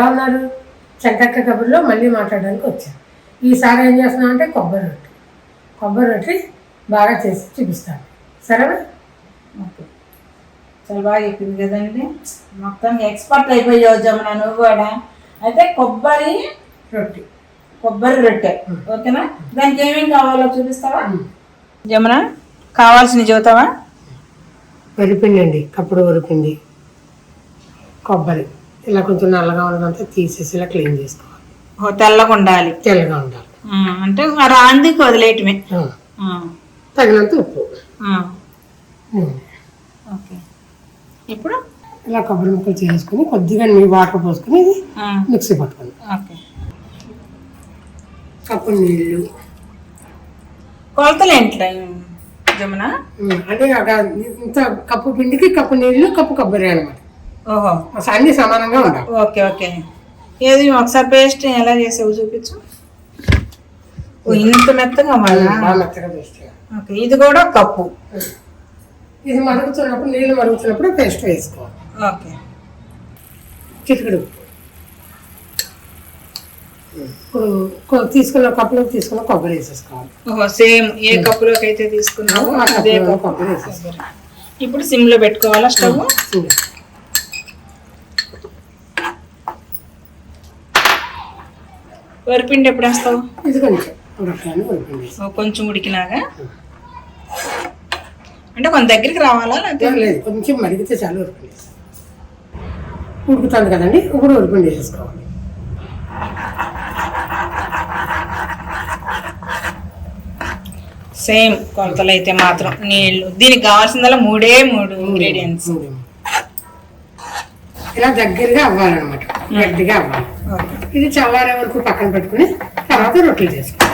ఎలా ఉన్నారు చక్కక్క కబుర్లో మళ్ళీ మాట్లాడడానికి వచ్చాను ఈసారి ఏం చేస్తున్నాం అంటే కొబ్బరి రొట్టె. కొబ్బరి రొట్టె బాగా చేసి చూపిస్తాను. సరేనా? ఓకే. చాలా బాగా చెప్పింది కదండి. మొత్తం ఎక్స్పర్ట్ అయిపోయావు జమున నువ్వు కూడా. అయితే కొబ్బరి రొట్టె. కొబ్బరి రొట్టె. ఓకేనా? దానికి ఏమేమి కావాలో చూపిస్తావా? జమున కావాల్సిన చూతావా వరిపిండి అండి కప్పుడు వరిపిండి కొబ్బరి. ఇలా కొంచెం నల్లగా ఉన్నదంతా తీసేసి ఇలా క్లీన్ చేసుకోవాలి. తెల్లగా ఉండాలి. తెల్లగా ఉండాలి. అంటే ఆ రాందికి వదిలేయటమే. తగినంత ఉప్పు. ఓకే. ఇప్పుడు ఇలా కొబ్బరి ముక్కలు చేసుకుని కొద్దిగా నీ వాటర్ పోసుకుని ఇది మిక్సీ పట్టుకుంది. ఓకే. కప్పు నీళ్ళు. కొలతలు ఏంటి జమున? అంటే ఇంత కప్పు పిండికి కప్పు నీళ్ళు కప్పు కొబ్బరి అనమాట ఓహో. అన్ని సమానంగా ఉండాలి ఓకే ఓకే. ఏది ఒకసారి పేస్ట్ ఎలా చేసావు చూపించు. ఓ, ఇంత మెత్తగా మెత్తగా పేస్ట్. ఓకే ఇది కూడా కప్పు. ఇది మరుగుతున్నప్పుడు నీళ్ళు మరుగుతున్నప్పుడు పేస్ట్ వేసుకోవాలి. ఓకే. చిటికడు. ఇప్పుడు తీసుకున్న కప్పులో తీసుకున్న కొబ్బరి వేసేసుకోవాలి. ఓహో సేమ్ ఏ కప్పులోకి అయితే తీసుకున్నావో ఆ అదే కొబ్బరి వేసేసుకోవాలి. ఇప్పుడు సిమ్లో పెట్టుకోవాలా స్టవ్? వరిపిండి ఎప్పుడు వేస్తావు? ఇది కొంచెం. ఉడికినాగా? అంటే కొంత దగ్గరికి రావాలా లేదు కొంచెం మరిగితే చాలు ఉడికింది ఉడుకుతుంది కదండి ఇప్పుడు ఉడికిండి వేసేసుకోవాలి. సేమ్ కొలతలు అయితే మాత్రం నీళ్ళు. దీనికి కావాల్సిందల్లా మూడే మూడు ఇంగ్రీడియంట్స్. ఇలా దగ్గరగా అవ్వాలన్నమాట. గట్టిగా అవ్వాలి. ఇది చల్లారే వరకు పక్కన పెట్టుకుని తర్వాత రొట్టెలు చేసుకోవాలి.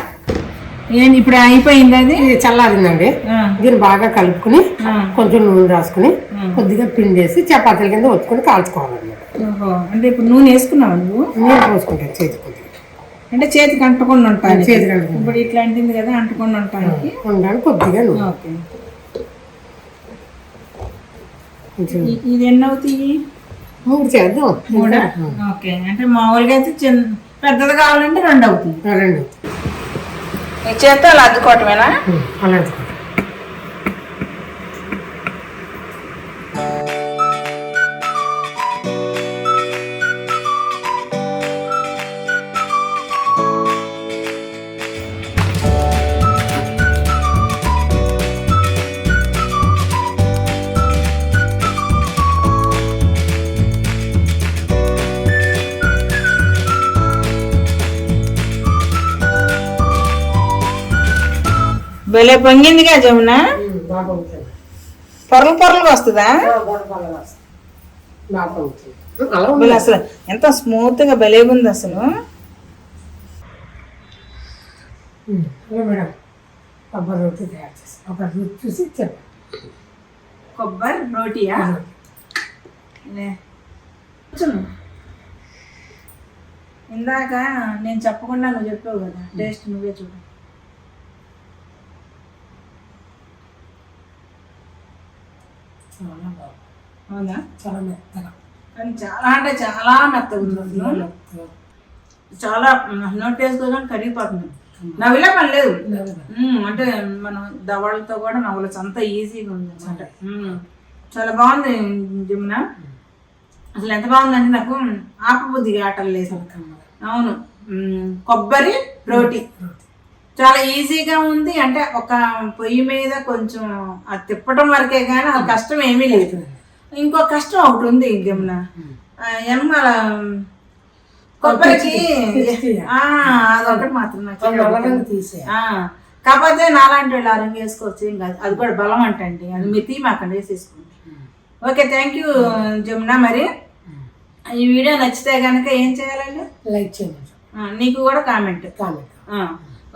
ఇప్పుడు అయిపోయింది అది? ఇది చల్లారిందండి. దీన్ని బాగా కలుపుకుని. కొంచెం నూనె రాసుకుని కొద్దిగా పిండి వేసి చపాతీల కింద ఒత్తుకుని కాల్చుకోవాలన్నమాట. అంటే ఇప్పుడు నూనె వేసుకున్నావు నువ్వు? నీళ్ళు పోసుకుంటాను చేతి కొద్దిగా. అంటే చేతికి అంటకుండా ఉంటాను చేతికి. ఇప్పుడు ఇట్లా అంటుంది కదా అంటకుండా ఉంటానికి ఉండడానికి కొద్దిగా నూనె. ఓకే. ఇది ఎన్ని అవుతాయి? మూడు చేద్దాం మూడా ఓకే. అంటే మామూలుగా అయితే చిన్న పెద్దది కావాలంటే రెండు అవుతాయి ఆ, రెండు. ఈ చేత అలా అద్దుకోవటమేనా? అలా భలే పొంగిందిగా జమున? పొరలు పొరలుగా వస్తుందా? అసలు ఎంత స్మూత్గా భలే ఉంది అసలు. కొబ్బరి రొట్టి తయారు చేసి ఒక రుచి చూసి చెప్పండి. కొబ్బరి రోటియా? ఇందాక నేను చెప్పకుండా నువ్వు చెప్పావు కదా టేస్ట్ నువ్వే చూడు. చాలా బాగుంది అవునా? చాలా మెత్తగా. కానీ చాలా అంటే చాలా మెత్తగా ఉంది. మెత్తగా. చాలా నోట్ వేసుకోగానే కరిగిపోతుంది. నవ్విలే పని లేదు అంటే మనం దవడలతో కూడా నవ్వవచ్చు అంత ఈజీగా ఉంది అనమాట చాలా బాగుంది జమున. అసలు ఎంత బాగుందంటే నాకు ఆపబుద్ధి ఆటలు లేదు అవును. కొబ్బరి రోటి. చాలా ఈజీగా ఉంది. అంటే ఒక పొయ్యి మీద కొంచెం అది తిప్పడం వరకే కానీ అది కష్టం ఏమీ లేదు. ఇంకో కష్టం ఒకటి ఉంది జమున ఆ, వెనకాల కొబ్బరికి అదొకటి మాత్రం నాకు తీసే కాకపోతే నాలాంటి వాళ్ళు అరంగు వేసుకోవచ్చు ఏం కాదు. అది కూడా బలం అంటండి. అది మీరు తీమాకండి వేసేసుకోండి ఓకే థ్యాంక్ యూ జమున మరి. ఈ వీడియో నచ్చితే కనుక ఏం చేయాలండి? లైక్ చేయండి. నీకు కూడా కామెంట్. కామెంట్.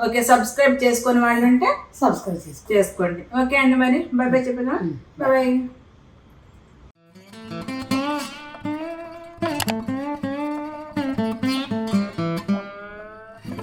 ఓకే సబ్స్క్రైబ్ చేసుకొని వాళ్ళు ఉంటే సబ్స్క్రైబ్ చేసుకోండి. ఓకే అండి మరి. బాయ్ బాయ్ చెప్పేదా బాయ్ బాయ్